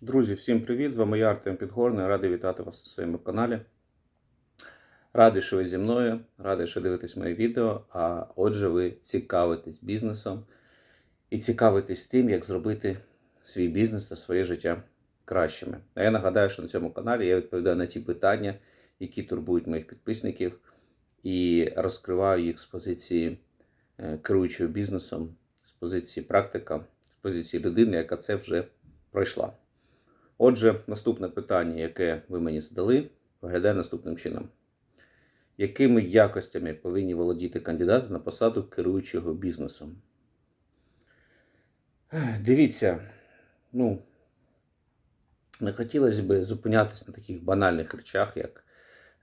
Друзі, всім привіт! З вами я Артем Підгорний. Радий вітати вас на своєму каналі. Радий, що ви зі мною, радий, що дивитесь моє відео. А отже, ви цікавитесь бізнесом і цікавитесь тим, як зробити свій бізнес та своє життя кращими. А я нагадаю, що на цьому каналі я відповідаю на ті питання, які турбують моїх підписників, і розкриваю їх з позиції е, керуючого бізнесом, з позиції практика, з позиції людини, яка це вже пройшла. Отже, наступне питання, яке ви мені задали, виглядає наступним чином. Якими якостями повинні володіти кандидати на посаду керуючого бізнесом? Дивіться, ну, не хотілося б зупинятися на таких банальних речах, як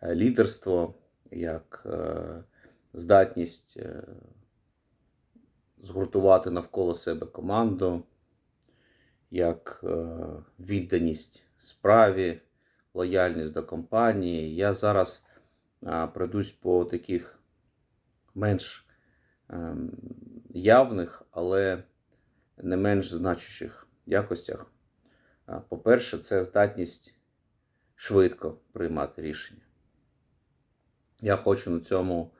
е, лідерство, як е, здатність е, згуртувати навколо себе команду, як е, відданість справі, лояльність до компанії. Я зараз а, пройдусь по таких менш ем, явних, але не менш значущих якостях. По-перше, це здатність швидко приймати рішення. Я хочу на цьому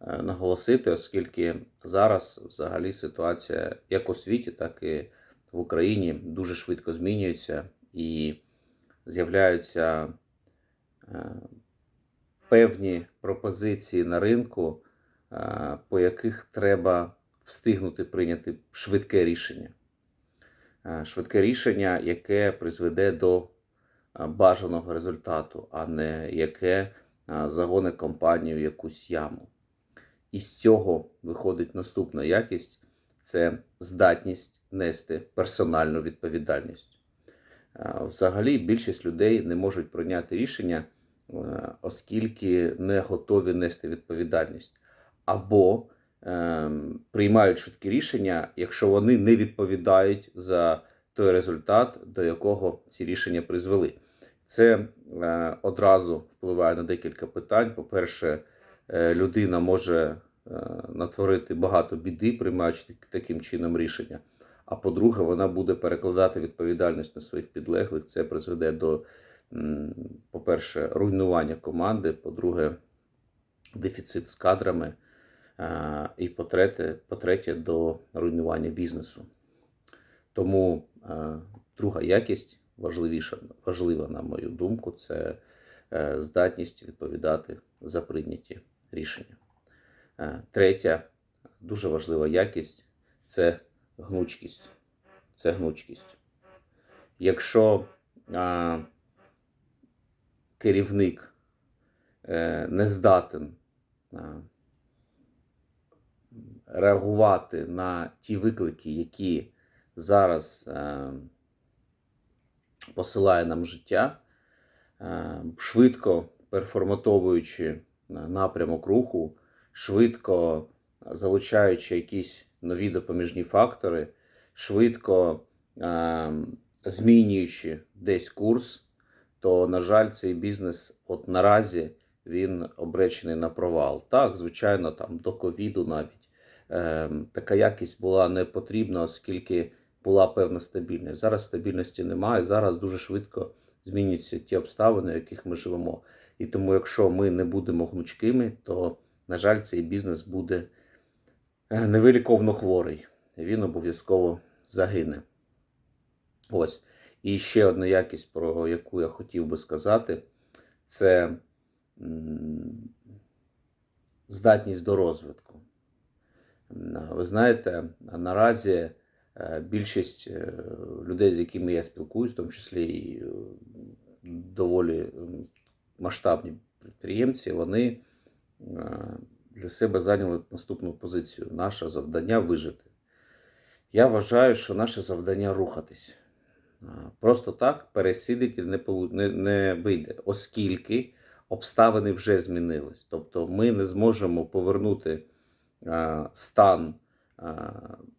е, наголосити, оскільки зараз взагалі ситуація як у світі, так і в Україні дуже швидко змінюється і з'являються е, певні пропозиції на ринку, е, по яких треба встигнути прийняти швидке рішення. Е, Швидке рішення, яке призведе до бажаного результату, а не яке загоне компанію в якусь яму. І з цього виходить наступна якість це здатність нести персональну відповідальність. Взагалі, більшість людей не можуть прийняти рішення, е, оскільки не готові нести відповідальність, або е, приймають швидкі рішення, якщо вони не відповідають за той результат, до якого ці рішення призвели. Це е, одразу впливає на декілька питань. По-перше, людина може натворити багато біди, приймаючи таким чином рішення. А по-друге, вона буде перекладати відповідальність на своїх підлеглих. Це призведе до, по-перше, руйнування команди, по-друге, дефіцит з кадрами, е, і по-третє, по-третє, до руйнування бізнесу. Тому е, друга якість важливіша, важлива, на мою думку, це е, здатність відповідати за прийняті рішення. Е, Третя дуже важлива якість це гнучкість. Це гнучкість. Якщо а, керівник е, не здатен а, реагувати на ті виклики, які зараз е, посилає нам життя, е, швидко переформатовуючи напрямок руху, швидко залучаючи якісь нові допоміжні фактори, швидко е, змінюючи десь курс, то, на жаль, цей бізнес от наразі він обречений на провал. Так, звичайно, там до ковіду навіть е, така якість була не потрібна, оскільки була певна стабільність. Зараз стабільності немає. Зараз дуже швидко змінюються ті обставини, в яких ми живемо. І тому, якщо ми не будемо гнучкими, то, на жаль, цей бізнес буде е, невиліковно хворий. Він обов'язково загине. Ось. І ще одна якість, про яку я хотів би сказати, це здатність до розвитку. Ви знаєте, наразі е, більшість е, людей, з якими я спілкуюсь, в тому числі і доволі масштабні підприємці, вони для себе зайняли наступну позицію: наше завдання вижити. Я вважаю, що наше завдання рухатись. Просто так пересидіти не, не, не вийде, оскільки обставини вже змінились. Тобто ми не зможемо повернути а, стан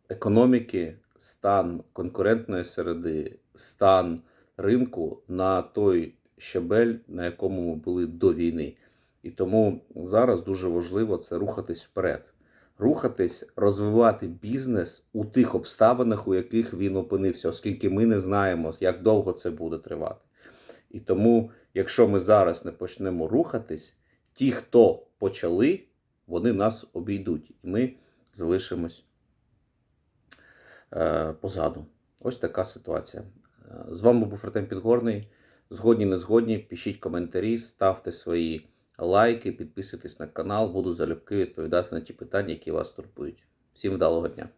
економіки, стан конкурентної середи, стан ринку на той щабель, на якому ми були до війни. І тому зараз дуже важливо це рухатись вперед. рухатись, розвивати бізнес у тих обставинах, у яких він опинився, оскільки ми не знаємо, як довго це буде тривати. І тому, якщо ми зараз не почнемо рухатись, ті, хто почали, вони нас обійдуть, і ми залишимось е, позаду. Ось така ситуація. Е, З вами був Артем Підгорний. Згодні, не згодні, пишіть коментарі, ставте свої лайки, підписуйтесь на канал. Буду залюбки відповідати на ті питання, які вас турбують. Всім вдалого дня!